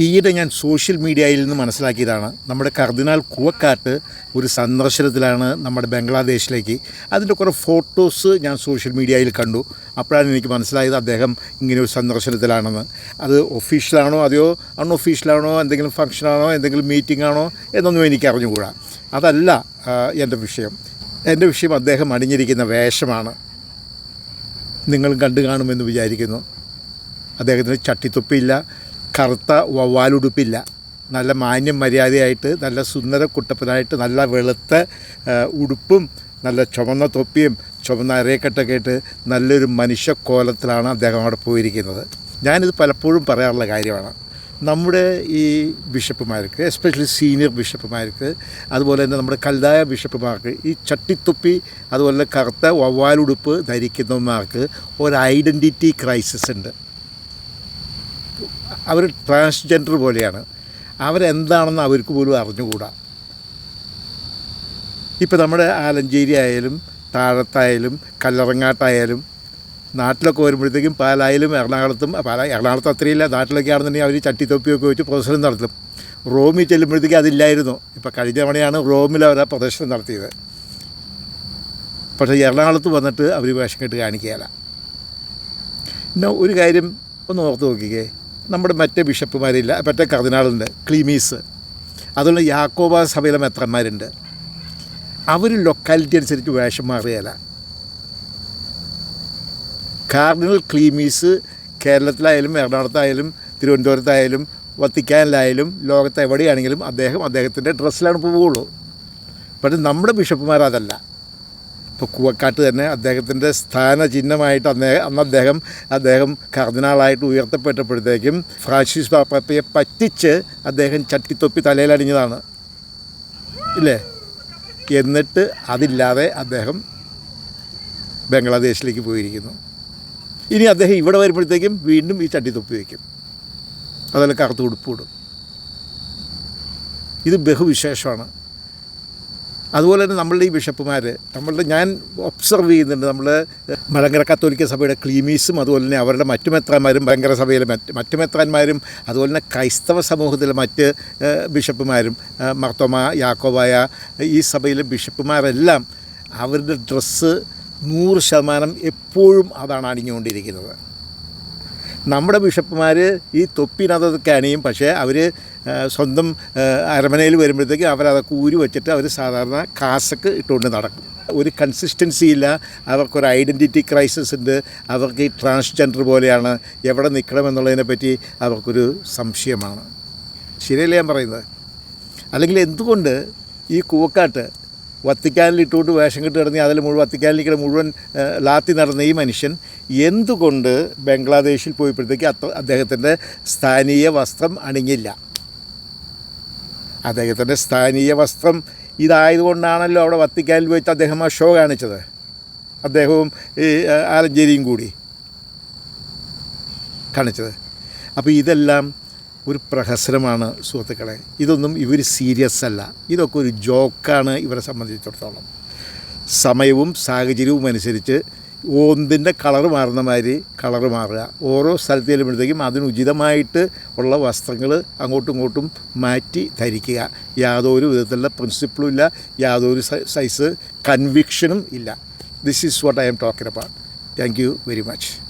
ഈയിടെ ഞാൻ സോഷ്യൽ മീഡിയയിൽ നിന്ന് മനസ്സിലാക്കിയതാണ് നമ്മുടെ കർദിനാൾ കുവക്കാട്ട് ഒരു സന്ദർശനത്തിലാണ് നമ്മുടെ ബംഗ്ലാദേശിലേക്ക്. അതിന്റെ കുറേ ഫോട്ടോസ് ഞാൻ സോഷ്യൽ മീഡിയയിൽ കണ്ടു. അപ്പോഴാണ് എനിക്ക് മനസ്സിലായത് അദ്ദേഹം ഇങ്ങനെ ഒരു സന്ദർശനത്തിലാണെന്ന്. അത് ഒഫീഷ്യലാണോ അതെയോ അൺഒഫീഷ്യലാണോ എന്തെങ്കിലും ഫംഗ്ഷനാണോ എന്തെങ്കിലും മീറ്റിംഗ് ആണോ എന്നൊന്നും എനിക്ക് അറിഞ്ഞുകൂടാ. അതല്ല എന്റെ വിഷയം. എന്റെ വിഷയം അദ്ദേഹം അണിഞ്ഞിരിക്കുന്ന വേഷമാണ്. നിങ്ങളും കണ്ടു കാണുമെന്ന് വിചാരിക്കുന്നു. അദ്ദേഹത്തിന് ചട്ടിത്തൊപ്പിയില്ല. കറുത്ത വവ്വാലുടുപ്പില്ല നല്ല മാന്യം മര്യാദയായിട്ട് നല്ല സുന്ദര കുട്ടപ്പനായിട്ട് നല്ല വെളുത്ത ഉടുപ്പും നല്ല ചുമന്ന തൊപ്പിയും ചുമന്ന അരയക്കെട്ടൊക്കെ ആയിട്ട് നല്ലൊരു മനുഷ്യക്കോലത്തിലാണ് അദ്ദേഹം അവിടെ പോയിരിക്കുന്നത്. ഞാനിത് പലപ്പോഴും പറയാറുള്ള കാര്യമാണ്. നമ്മുടെ ഈ ബിഷപ്പുമാർക്ക് എസ്പെഷ്യലി സീനിയർ ബിഷപ്പുമാർക്ക് അതുപോലെ തന്നെ നമ്മുടെ കല്ലായ ബിഷപ്പുമാർക്ക് ഈ ചട്ടിത്തുപ്പി അതുപോലെ കറുത്ത വവ്വാലുടുപ്പ് ധരിക്കുന്നവന്മാർക്ക് ഒരു ഐഡന്റിറ്റി ക്രൈസിസ് ഉണ്ട്. അവർ ട്രാൻസ്ജെൻഡർ പോലെയാണ്. അവരെന്താണെന്ന് അവർക്ക് പോലും അറിഞ്ഞുകൂടാ. ഇപ്പോൾ നമ്മുടെ ആലഞ്ചേരി ആയാലും താഴത്തായാലും കല്ലറങ്ങാട്ടായാലും നാട്ടിലൊക്കെ വരുമ്പോഴത്തേക്കും പാലായാലും എറണാകുളത്തും പാല എറണാകുളത്ത് അത്രയില്ല നാട്ടിലൊക്കെ ആണെന്നുണ്ടെങ്കിൽ അവർ ചട്ടിത്തൊപ്പിയൊക്കെ വെച്ച് പ്രദർശനം നടത്തും. റോമിൽ ചെല്ലുമ്പോഴത്തേക്കും അതില്ലായിരുന്നു. ഇപ്പോൾ കഴിഞ്ഞ തവണയാണ് റോമിൽ അവർ ആ പ്രദർശനം നടത്തിയത്. പക്ഷേ എറണാകുളത്ത് വന്നിട്ട് അവർ വേഷം കെട്ട് കാണിക്കുകയില്ല. പിന്നെ ഒരു കാര്യം ഒന്ന് ഓർത്ത് നോക്കിക്കേ. നമ്മുടെ മറ്റേ ബിഷപ്പുമാരില്ല മറ്റേ കർദിനാളുണ്ട് ക്ലീമീസ്. അതുപോലെ യാക്കോബ സഭയിലെ മെത്രന്മാരുണ്ട്. അവർ ലൊക്കാലിറ്റി അനുസരിച്ച് വേഷം മാറിയല്ല. കാർഡിനൽ ക്ലീമീസ് കേരളത്തിലായാലും എറണാകുളത്തായാലും തിരുവനന്തപുരത്തായാലും വത്തിക്കാനിലായാലും ലോകത്ത് എവിടെയാണെങ്കിലും അദ്ദേഹം അദ്ദേഹത്തിന്റെ ഡ്രസ്സിലാണ് പോവുകയുള്ളൂ പക്ഷേ നമ്മുടെ ബിഷപ്പുമാർ അതല്ല ഇപ്പോൾ കുവക്കാട്ട് തന്നെ അദ്ദേഹത്തിന്റെ സ്ഥാന ചിഹ്നമായിട്ട് അദ്ദേഹം അന്ന് അദ്ദേഹം അദ്ദേഹം കർദിനാളായിട്ട് ഉയർത്തപ്പെട്ടപ്പോഴത്തേക്കും ഫ്രാൻസിസ് പാപ്പയെ പറ്റിച്ച് അദ്ദേഹം ചട്ടിത്തൊപ്പി തലയിലടിഞ്ഞതാണ്. ഇല്ലേ? എന്നിട്ട് അതില്ലാതെ അദ്ദേഹം ബംഗ്ലാദേശിലേക്ക് പോയിരിക്കുന്നു. ഇനി അദ്ദേഹം ഇവിടെ വരുമ്പോഴത്തേക്കും വീണ്ടും ഈ ചട്ടി തൊപ്പി വയ്ക്കും അതുപോലെ കറുത്ത ഉടുപ്പിടും ഇത് ബഹുവിശേഷമാണ്. അതുപോലെ തന്നെ നമ്മളുടെ ഈ ബിഷപ്പുമാർ നമ്മളുടെ ഞാൻ ഒബ്സർവ് ചെയ്യുന്നുണ്ട് നമ്മൾ മലങ്കര കത്തോലിക്ക സഭയുടെ ക്ലീമീസും അതുപോലെ തന്നെ അവരുടെ മറ്റു മെത്രാന്മാരും മലങ്കര സഭയിലെ മറ്റ് മറ്റു മെത്രാന്മാരും അതുപോലെ തന്നെ ക്രൈസ്തവ സമൂഹത്തിലെ മറ്റ് ബിഷപ്പുമാരും മർത്തോമ യാക്കോബായ ഈ സഭയിലെ ബിഷപ്പുമാരെല്ലാം അവരുടെ ഡ്രസ്സ് നൂറ് ശതമാനം എപ്പോഴും അതാണ് അണിഞ്ഞുകൊണ്ടിരിക്കുന്നത്. നമ്മുടെ ബിഷപ്പുമാർ ഈ തൊപ്പിനതൊക്കെ അണിയും. പക്ഷേ അവർ സ്വന്തം അരമനയിൽ വരുമ്പോഴത്തേക്ക് അവരതൊക്കെ ഊരി വെച്ചിട്ട് അവർ സാധാരണ കാസക്ക് ഇട്ടുകൊണ്ട് നടക്കും. ഒരു കൺസിസ്റ്റൻസി ഇല്ല. അവർക്കൊരു ഐഡന്റിറ്റി ക്രൈസിസ് ഉണ്ട്. അവർക്ക് ഈ ട്രാൻസ്ജെൻഡർ പോലെയാണ് എവിടെ നിൽക്കണം എന്നുള്ളതിനെ പറ്റി അവർക്കൊരു സംശയമാണ്. ശരിയല്ലേ ഞാൻ പറയുന്നത്? അല്ലെങ്കിൽ എന്തുകൊണ്ട് ഈ കൂവക്കാട്ട് വത്തിക്കാനിൽ ഇട്ടുകൊണ്ട് വേഷം കെട്ട് നടന്നി അതിൽ മുഴുവൻ വത്തിക്കാനിൽ മുഴുവൻ ലാത്തി നടന്ന ഈ മനുഷ്യൻ എന്തുകൊണ്ട് ബംഗ്ലാദേശിൽ പോയപ്പോഴത്തേക്ക് അത്ര അദ്ദേഹത്തിന്റെ സ്ഥാനീയ വസ്ത്രം അണിഞ്ഞില്ല? അദ്ദേഹത്തിന്റെ സ്ഥാനീയ വസ്ത്രം ഇതായതുകൊണ്ടാണല്ലോ അവിടെ വത്തിക്കാനിൽ പോയിട്ട് അദ്ദേഹം ആ ഷോ കാണിച്ചത്. അദ്ദേഹവും ഈ ആലഞ്ചേരിയും കൂടി കാണിച്ചത്. അപ്പോൾ ഇതെല്ലാം ഒരു പ്രഹസനമാണ് സുഹൃത്തുക്കളെ. ഇതൊന്നും ഇവർ സീരിയസ് അല്ല. ഇതൊക്കെ ഒരു ജോക്കാണ് ഇവരെ സംബന്ധിച്ചിടത്തോളം. സമയവും സാഹചര്യവും അനുസരിച്ച് ഓന്തിന്റെ കളർ മാറുന്ന മാതിരി കളർ മാറുക. ഓരോ സ്ഥലത്ത് ചെല്ലുമ്പോഴത്തേക്കും അതിനുചിതമായിട്ട് ഉള്ള വസ്ത്രങ്ങൾ അങ്ങോട്ടും ഇങ്ങോട്ടും മാറ്റി ധരിക്കുക. യാതൊരു വിധത്തിലുള്ള പ്രിൻസിപ്പിളും ഇല്ല. യാതൊരു സൈസ് കൺവിക്ഷനും ഇല്ല. This is what I am talking about thank you very much